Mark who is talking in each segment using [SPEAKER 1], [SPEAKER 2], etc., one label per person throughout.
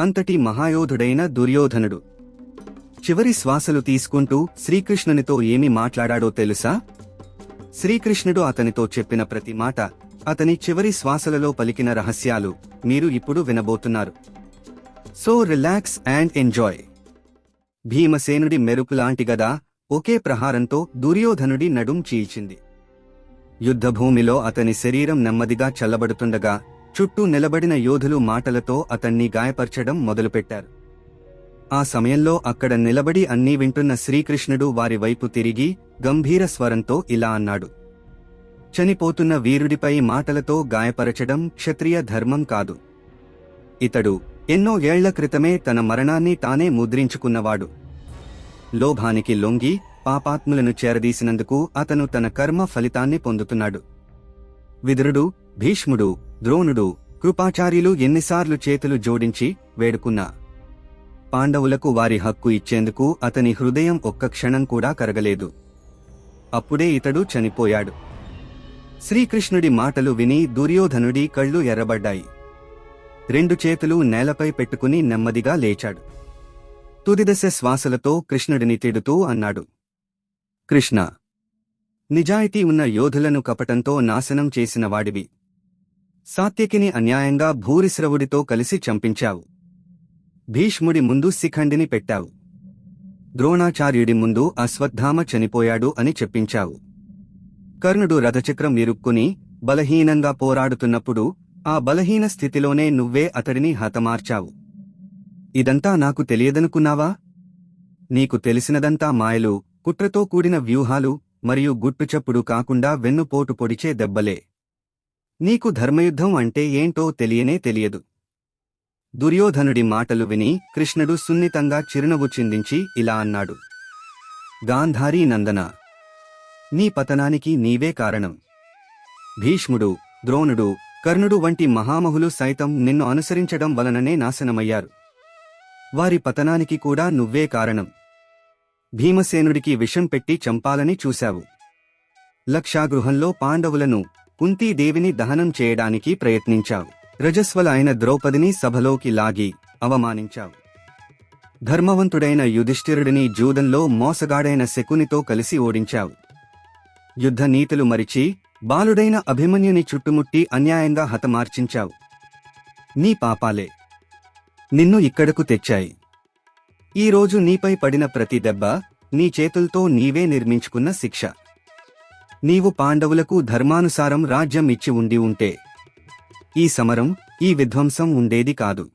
[SPEAKER 1] అంతటి మహాయోధుడైన దుర్యోధనుడు. చివరి శ్వాసలు తీసుకుంటూ శ్రీకృష్ణునితో ఏమి మాట్లాడాడో తెలుసా? శ్రీకృష్ణుడు అతనితో చెప్పిన ప్రతి మాట అతని చివరి శ్వాసలలో పలికిన రహస్యాలు మీరు ఇప్పుడు వినబోతున్నారు. So relax and enjoy. భీమసేనుడి మెరుపులాంటి గదా ఒకే ప్రహారంతో దుర్యోధనుడి నడుం చీల్చింది. యుద్ధభూమిలో అతని శరీరం నెమ్మదిగా చల్లబడుతుండగా చుట్టూ నిలబడిన యోధులు మాటలతో అతన్ని గాయపరచడం మొదలుపెట్టారు. ఆ సమయంలో అక్కడ నిలబడి అన్నీ వింటున్న శ్రీకృష్ణుడు వారి వైపు తిరిగి గంభీర స్వరంతో ఇలా అన్నాడు. చనిపోతున్న వీరుడిపై మాటలతో గాయపరచడం క్షత్రియ ధర్మం కాదు. ఇతడు ఎన్నో ఏళ్ళ క్రితమే తన మరణాన్ని తానే ముద్రించుకున్నవాడు. లోభానికి లొంగి పాపాత్ములను చేరదీసినందుకు అతను తన కర్మ ఫలితాన్ని పొందుతున్నాడు. విదురుడు భీష్ముడు ద్రోణుడు కృపాచార్యులు ఎన్నిసార్లు చేతులు జోడించి వేడుకున్నా. పాండవులకు వారి హక్కు ఇచ్చేందుకు అతని హృదయం ఒక్క క్షణం కూడా కరగలేదు. అప్పుడే ఇతడు చనిపోయాడు. శ్రీకృష్ణుడి మాటలు విని దుర్యోధనుడి కళ్ళు ఎర్రబడ్డాయి. రెండు చేతులు నేలపై పెట్టుకుని నెమ్మదిగా లేచాడు. తుదిదశ శ్వాసలతో కృష్ణుడిని తిడుతూ అన్నాడు. కృష్ణ నిజాయితీ ఉన్న యోధులను కపటంతో నాశనం చేసిన వాడివి. సాత్యకిని అన్యాయంగా భూరిశ్రవుడితో కలిసి చంపించావు. భీష్ముడి ముందు శిఖండిని పెట్టావు. ద్రోణాచార్యుడి ముందు అశ్వత్థామ చనిపోయాడు అని చెప్పించావు. కర్ణుడు రథచక్రం ఇరుక్కుని బలహీనంగా పోరాడుతున్నప్పుడు ఆ బలహీన స్థితిలోనే నువ్వే అతడిని హతమార్చావు. ఇదంతా నాకు తెలియదనుకున్నావా? నీకు తెలిసినదంతా మాయలు కుట్రతో కూడిన వ్యూహాలు మరియు గుట్టుచప్పుడు కాకుండా వెన్నుపోటు పొడిచే దెబ్బలే. నీకు ధర్మయుద్ధం అంటే ఏంటో తెలియనే తెలియదు. దుర్యోధనుడి మాటలు విని కృష్ణుడు సున్నితంగా చిరునవ్వు చిందించి ఇలా అన్నాడు. గాంధారీ నందన నీ పతనానికి నీవే కారణం. భీష్ముడు ద్రోణుడు కర్ణుడు వంటి మహామహులు సైతం నిన్ను అనుసరించడం వలననే నాశనమయ్యారు. వారి పతనానికి కూడా నువ్వే కారణం. భీమసేనుడికి విషం పెట్టి చంపాలని చూశావు. లక్షాగృహంలో పాండవులను కుంతీదేవిని దహనం చేయడానికి ప్రయత్నించావు. రజస్వలైన అయిన ద్రౌపదిని సభలోకి లాగి అవమానించావు. ధర్మవంతుడైన యుధిష్ఠిరుడిని జూదంలో మోసగాడైన శకునితో కలిసి ఓడించావు. యుద్ధ నీతులు మరిచి బాలుడైన అభిమన్యుని చుట్టుముట్టి అన్యాయంగా హతమార్చించావు. నీ పాపాలే నిన్ను ఇక్కడకు తెచ్చాయి. ఈరోజు నీపై పడిన ప్రతి దెబ్బ నీ చేతులతో నీవే నిర్మించుకున్న శిక్ష. నీవు పాండవులకు ధర్మానుసారం రాజ్యం ఇచ్చి ఉండి ఉంటే ఈ సమరం ఈ విధ్వంసం ఉండేది కాదు.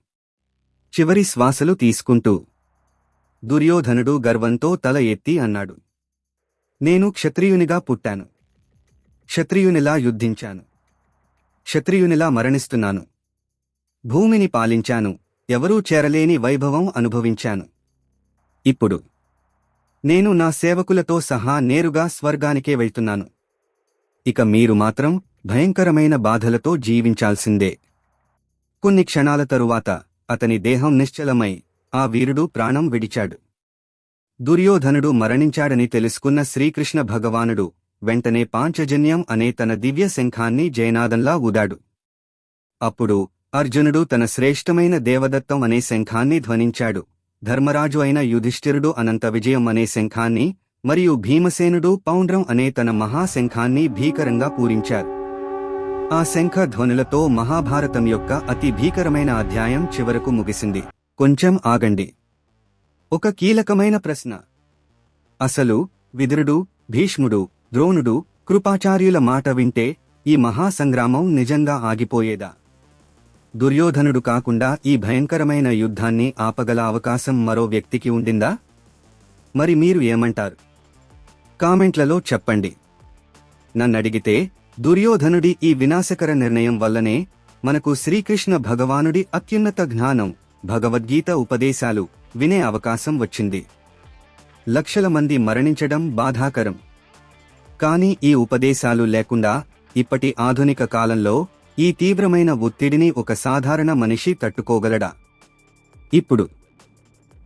[SPEAKER 1] చివరి శ్వాసలు తీసుకుంటూ దుర్యోధనుడు గర్వంతో తల ఎత్తి అన్నాడు. నేను క్షత్రియునిగా పుట్టాను. క్షత్రియునిలా యుద్ధించాను. క్షత్రియునిలా మరణిస్తున్నాను. భూమిని పాలించాను. ఎవరూ చేరలేని వైభవం అనుభవించాను. ఇప్పుడు నేను నా సేవకులతో సహా నేరుగా స్వర్గానికే వెళ్తున్నాను. ఇక మీరు మాత్రం భయంకరమైన బాధలతో జీవించాల్సిందే. కొన్ని క్షణాల తరువాత అతని దేహం నిశ్చలమై ఆ వీరుడు ప్రాణం విడిచాడు. దుర్యోధనుడు మరణించాడని తెలుసుకున్న శ్రీకృష్ణ భగవానుడు వెంటనే పాంచజన్యం అనే తన దివ్య శంఖాన్ని జయనాదంలా ఊదాడు. అప్పుడు అర్జునుడు తన శ్రేష్టమైన దేవదత్తం అనే శంఖాన్ని ధ్వనించాడు. ధర్మరాజు అయిన యుధిష్ఠిరుడు అనంత విజయం అనే శంఖాన్ని మరియు భీమసేనుడు పౌండ్రం అనే తన మహాశంఖాన్ని భీకరంగా పూరించారు. ఆ శంఖ ధ్వనులతో మహాభారతం యొక్క అతి భీకరమైన అధ్యాయం చివరకు ముగిసింది. కొంచెం ఆగండి. ఒక కీలకమైన ప్రశ్న. అసలు విదురుడు భీష్ముడు ద్రోణుడు కృపాచార్యుల మాట వింటే ఈ మహాసంగ్రామం నిజంగా ఆగిపోయేదా? దుర్యోధనుడు కాకుండా ఈ భయంకరమైన యుద్ధాన్ని ఆపగల అవకాశం మరో వ్యక్తికి ఉండిందా? మరి మీరు ఏమంటారు? కామెంట్లలో చెప్పండి. నన్నడిగితే దుర్యోధనుడి ఈ వినాశకర నిర్ణయం వల్లనే మనకు శ్రీకృష్ణ భగవానుడి అత్యున్నత జ్ఞానం భగవద్గీత ఉపదేశాలు వినే అవకాశం వచ్చింది. లక్షల మంది మరణించడం బాధాకరం. కానీ ఈ ఉపదేశాలు లేకుండా ఇప్పటి ఆధునిక కాలంలో ఈ తీవ్రమైన ఒత్తిడిని ఒక సాధారణ మనిషి తట్టుకోగలడా? ఇప్పుడు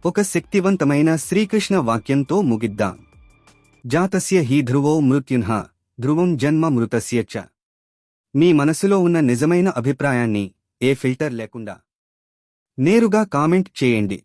[SPEAKER 1] ఒక శక్తివంతమైన శ్రీకృష్ణ వాక్యంతో ముగిద్దాం. జాతస్య హీ ధ్రువో మృత్యున్హ ధ్రువం జన్మ మృతస్య చ. మీ మనసులో ఉన్న నిజమైన అభిప్రాయాన్ని ఏ ఫిల్టర్ లేకుండా నేరుగా కామెంట్ చేయండి.